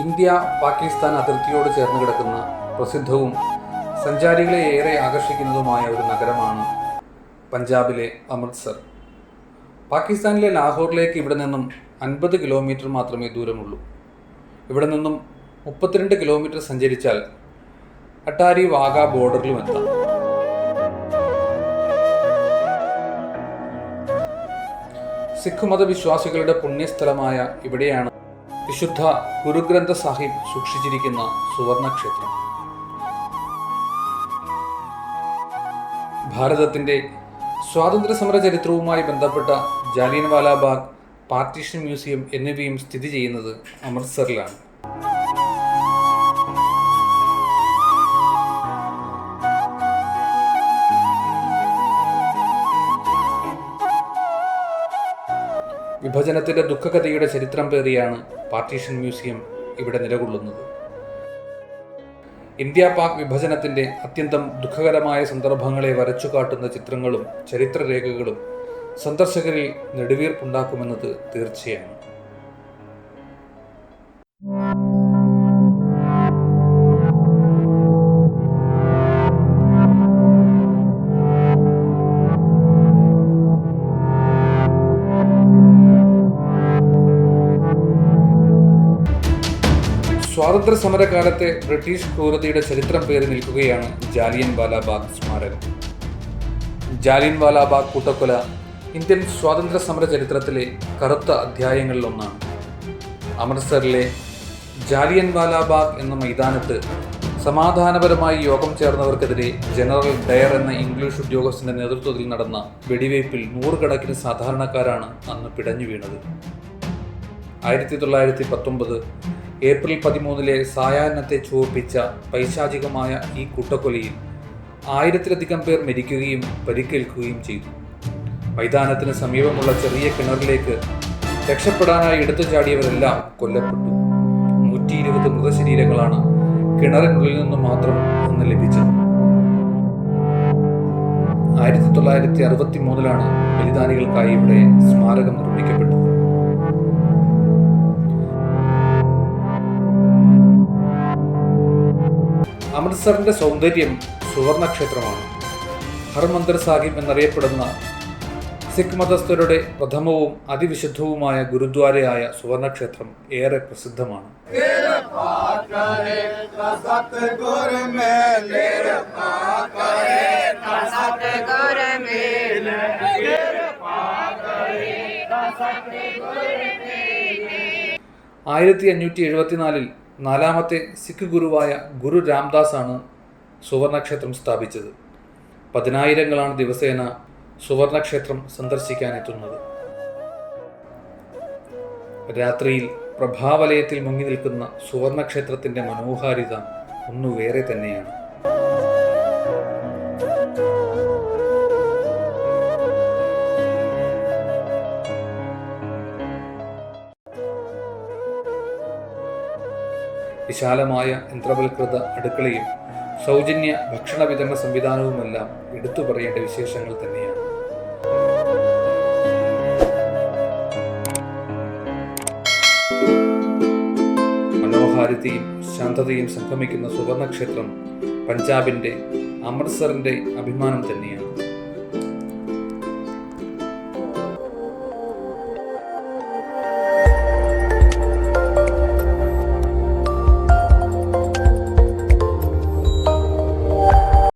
India Pakistan അതിർത്തിയോട് ചേർന്ന് കിടക്കുന്ന പ്രസിദ്ധവും സഞ്ചാരികളെ ഏറെ ആകർഷിക്കുന്നതുമായ ഒരു നഗരമാണ് പഞ്ചാബിലെ അമൃത്സർ. പാകിസ്ഥാനിലെ ലാഹോറിലേക്ക് ഇവിടെ നിന്നും അൻപത് കിലോമീറ്റർ മാത്രമേ ദൂരമുള്ളൂ. ഇവിടെ നിന്നും മുപ്പത്തിരണ്ട് കിലോമീറ്റർ സഞ്ചരിച്ചാൽ അട്ടാരി വാഗ ബോർഡറിലും എത്താം. സിഖ് മതവിശ്വാസികളുടെ പുണ്യസ്ഥലമായ ഇവിടെയാണ് വിശുദ്ധ ഗുരുഗ്രന്ഥ സാഹിബ് സൂക്ഷിച്ചിരിക്കുന്ന സുവർണക്ഷേത്രം. ഭാരതത്തിന്റെ സ്വാതന്ത്ര്യ സമര ചരിത്രവുമായി ബന്ധപ്പെട്ട ജാലിയൻവാല ബാഗ് പാർട്ടീഷൻ മ്യൂസിയം എന്നിവയും സ്ഥിതി ചെയ്യുന്നത് അമൃത്സറിലാണ് വിഭജനത്തിന്റെ ദുഃഖകഥയുടെ ചരിത്രം പേറിയാണ് പാർട്ടീഷൻ മ്യൂസിയം ഇവിടെ നിലകൊള്ളുന്നത്. ഇന്ത്യ പാക് വിഭജനത്തിന്റെ അത്യന്തം ദുഃഖകരമായ സന്ദർഭങ്ങളെ വരച്ചു കാട്ടുന്ന ചിത്രങ്ങളും ചരിത്രരേഖകളും സന്ദർശകരിൽ നെടുവീർപ്പുണ്ടാക്കുമെന്നത് തീർച്ചയാണ്. സ്വാതന്ത്ര്യ സമരകാലത്തെ ബ്രിട്ടീഷ് ക്രൂരതയുടെ ചരിത്രം പേറി നിൽക്കുകയാണ് ജാലിയൻ വാലാബാഗ് സ്മാരകം. ജാലിയൻ വാലാബാഗ് കൂട്ടക്കൊല ഇന്ത്യൻ സ്വാതന്ത്ര്യ സമര ചരിത്രത്തിലെ കറുത്ത അധ്യായങ്ങളിലൊന്നാണ് അമൃത്സറിലെ ജാലിയൻ വാലാബാഗ് എന്ന മൈതാനത്ത് സമാധാനപരമായി യോഗം ചേർന്നവർക്കെതിരെ ജനറൽ ഡയർ എന്ന ഇംഗ്ലീഷ് ഉദ്യോഗസ്ഥന്റെ നേതൃത്വത്തിൽ നടന്ന വെടിവയ്പിൽ നൂറുകണക്കിന് സാധാരണക്കാരാണ് അന്ന് പിടഞ്ഞു വീണത്. ആയിരത്തി തൊള്ളായിരത്തി പത്തൊമ്പത് ഏപ്രിൽ പതിമൂന്നിലെ സായാഹ്നത്തെ ചുവപ്പിച്ച പൈശാചികമായ ഈ കൂട്ടക്കൊലയിൽ ആയിരത്തിലധികം പേർ മരിക്കുകയും പരിക്കേൽക്കുകയും ചെയ്തു. മൈതാനത്തിന് സമീപമുള്ള ചെറിയ കിണറിലേക്ക് രക്ഷപ്പെടാനായി എടുത്തു ചാടിയവരെല്ലാം കൊല്ലപ്പെട്ടു. നൂറ്റി ഇരുപത് മൃതശരീരങ്ങളാണ് കിണറിനുള്ളിൽ നിന്ന് മാത്രം അന്ന് ലഭിച്ചത്. ആയിരത്തി തൊള്ളായിരത്തി അറുപത്തി മൂന്നിലാണ് ബലിദാനികൾക്കായി ഇവിടെ സ്മാരകം നിർമ്മിക്കപ്പെട്ടത് അമൃത്സറിന്റെ സൗന്ദര്യം സുവർണക്ഷേത്രമാണ്. ഹർമന്ദർ സാഹിബ് എന്നറിയപ്പെടുന്ന സിഖ് മതസ്ഥരുടെ പ്രഥമവും അതിവിശുദ്ധവുമായ ഗുരുദ്വാരയായ സുവർണക്ഷേത്രം ഏറെ പ്രസിദ്ധമാണ്. ആയിരത്തി അഞ്ഞൂറ്റി എഴുപത്തിനാലിൽ നാലാമത്തെ സിഖ് ഗുരുവായ ഗുരു രാംദാസ് ആണ് സുവർണക്ഷേത്രം സ്ഥാപിച്ചത്. പതിനായിരങ്ങളാണ് ദിവസേന സുവർണക്ഷേത്രം സന്ദർശിക്കാനെത്തുന്നത്. രാത്രിയിൽ പ്രഭാവലയത്തിൽ മുങ്ങി നിൽക്കുന്ന സുവർണക്ഷേത്രത്തിന്റെ മനോഹാരിത ഒന്നു വേറെ തന്നെയാണ്. വിശാലമായ യന്ത്രവൽകൃത അടുക്കളയും സൗജന്യ ഭക്ഷണ വിതരണ സംവിധാനവുമെല്ലാം എടുത്തു പറയേണ്ട വിശേഷങ്ങൾ തന്നെയാണ്. മനോഹാരിതയും ശാന്തതയും സംഗമിക്കുന്ന സുവർണക്ഷേത്രം പഞ്ചാബിന്റെ അമൃത്സറിന്റെ അഭിമാനം തന്നെയാണ്.